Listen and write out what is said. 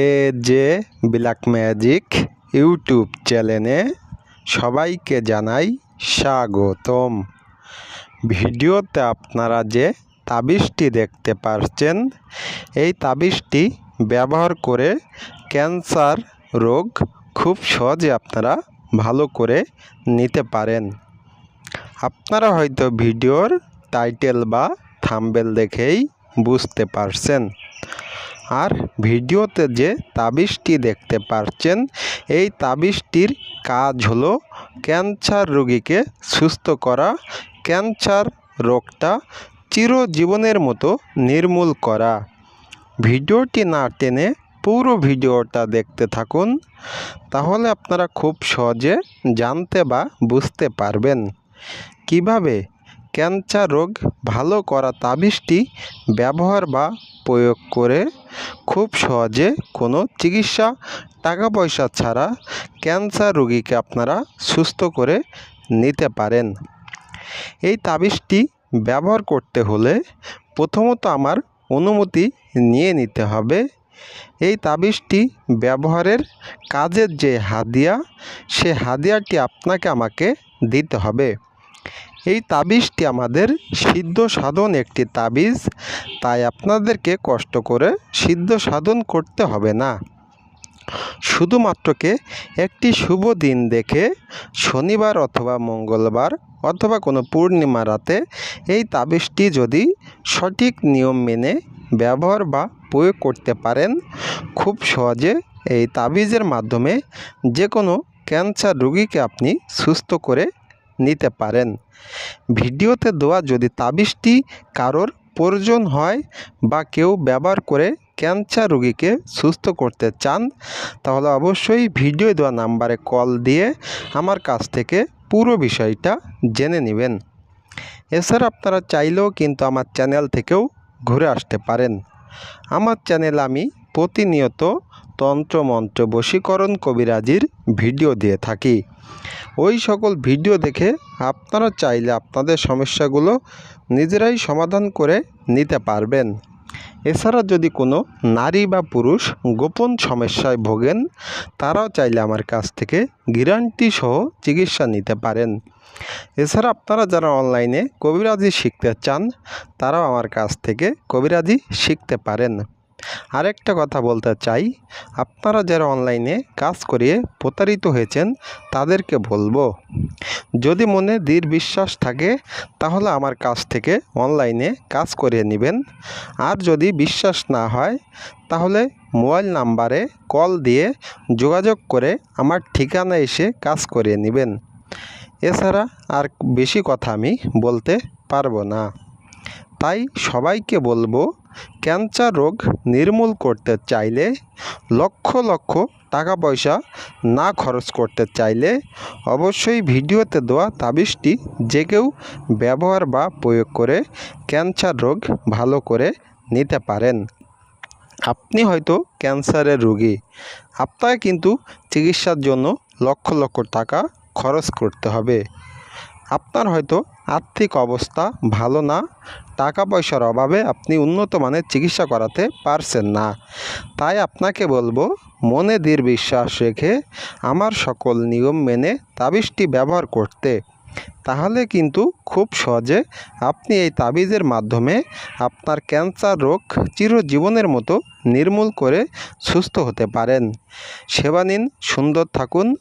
A J black magic YouTube চ্যানেলে সবাইকে জানাই স্বাগতম। ভিডিওতে আপনারা যে তাবিজটি দেখতে পাচ্ছেন এই তাবিজটি ব্যবহার করে ক্যান্সার রোগ খুব সহজে আপনারা ভালো করে নিতে পারেন। আপনারা হয়তো ভিডিওর টাইটেল বা থাম্বেল দেখেই বুঝতে পারছেন। আর ভিডিওতে যে তাবিজটি দেখতে পাচ্ছেন এই তাবিজটির কাজ হলো ক্যান্সার রোগীকে সুস্থ করা, ক্যান্সার রোগটা চিরজীবনের মতো নির্মূল করা। ভিডিওটি না টেনে পুরো ভিডিওটা দেখতে থাকুন, তাহলে আপনারা খুব সহজে জানতে বা বুঝতে পারবেন কীভাবে ক্যান্সার রোগ ভালো করা তাবিজটি ব্যবহার বা প্রয়োগ করে খুব সহজে কোনো চিকিৎসা টাকা পয়সা ছাড়া ক্যান্সার রোগীকে আপনারা সুস্থ করে নিতে পারেন। এই তাবিজটি ব্যবহার করতে হলে প্রথমত আমার অনুমতি নিয়ে নিতে হবে। এই তাবিজটি ব্যবহারের কাজের যে হাদিয়া, সে হাদিয়াটি আপনাকে আমাকে দিতে হবে। এই তাবিজটি আমাদের সিদ্ধ সাধন একটি তাবিজ, তাই আপনাদেরকে কষ্ট করে সিদ্ধ সাধন করতে হবে না। শুধুমাত্রকে একটি শুভ দিন দেখে শনিবার অথবা মঙ্গলবার অথবা কোনো পূর্ণিমা রাতে এই তাবিজটি যদি সঠিক নিয়ম মেনে ব্যবহার বা প্রয়োগ করতে পারেন, খুব সহজে এই তাবিজের মাধ্যমে যে কোনো ক্যান্সার রোগীকে আপনি সুস্থ করে নিতে পারেন। ভিডিওতে দেওয়া যদি তাবিজটি কারোর প্রয়োজন হয় বা কেউ ব্যবহার করে ক্যান্সার রোগীকে সুস্থ করতে চান, তাহলে অবশ্যই ভিডিও দেওয়া নাম্বারে কল দিয়ে আমার কাছ থেকে পুরো বিষয়টা জেনে নেবেন। এছাড়া আপনারা চাইলেও কিন্তু আমার চ্যানেল থেকেও ঘুরে আসতে পারেন। আমার চ্যানেল আমি প্রতিনিয়ত তন্ত্রমন্ত্র বশীকরণ কবিরাজির ভিডিও দিয়ে থাকি। ওই সকল ভিডিও দেখে আপনারা চাইলে আপনাদের সমস্যাগুলো নিজেরাই সমাধান করে নিতে পারবেন। এছাড়া যদি কোনো নারী বা পুরুষ গোপন সমস্যায় ভোগেন, তারাও চাইলে আমার কাছ থেকে গ্যারান্টি সহ চিকিৎসা নিতে পারেন। এছাড়া আপনারা যারা অনলাইনে কবিরাজি শিখতে চান, তারাও আমার কাছ থেকে কবিরাজি শিখতে পারেন। আরেকটা কথা বলতে চাই, আপনারা যারা অনলাইনে কাজ করিয়ে প্রতারিত হয়েছেন, তাদেরকে বলব, যদি মনে দৃঢ় বিশ্বাস থাকে, তাহলে আমার কাছ থেকে অনলাইনে কাজ করিয়ে নেবেন। আর যদি বিশ্বাস না হয়, তাহলে মোবাইল নাম্বারে কল দিয়ে যোগাযোগ করে আমার ঠিকানা এসে কাজ করিয়ে নেবেন। এছাড়া আর বেশি কথা আমি বলতে পারব না। তাই সবাইকে বলব ক্যান্সার রোগ নির্মূল করতে চাইলে, লক্ষ লক্ষ টাকা পয়সা না খরচ করতে চাইলে অবশ্যই ভিডিওতে দেওয়া তাবিজটি যে কেউ ব্যবহার বা প্রয়োগ করে ক্যান্সার রোগ ভালো করে নিতে পারেন। আপনি হয়তো ক্যান্সারের রোগী। আপনাকে কিন্তু চিকিৎসার জন্য লক্ষ লক্ষ টাকা খরচ করতে হবে। আপনার হয়তো আর্থিক অবস্থা ভালো না টাকা পয়সার অভাবে আপনি উন্নত মানের চিকিৎসা করাতে পারছেন না। তাই আপনাকে বলব, মনে দৃঢ় বিশ্বাস রেখে আমার সকল নিয়ম মেনে তাবিজটি ব্যবহার করতে। তাহলে কিন্তু খুব সহজে আপনি এই তাবিজের মাধ্যমে আপনার ক্যান্সার রোগ চিরজীবনের মতো নির্মূল করে সুস্থ হতে পারেন। সেবা নিন, সুন্দর থাকুন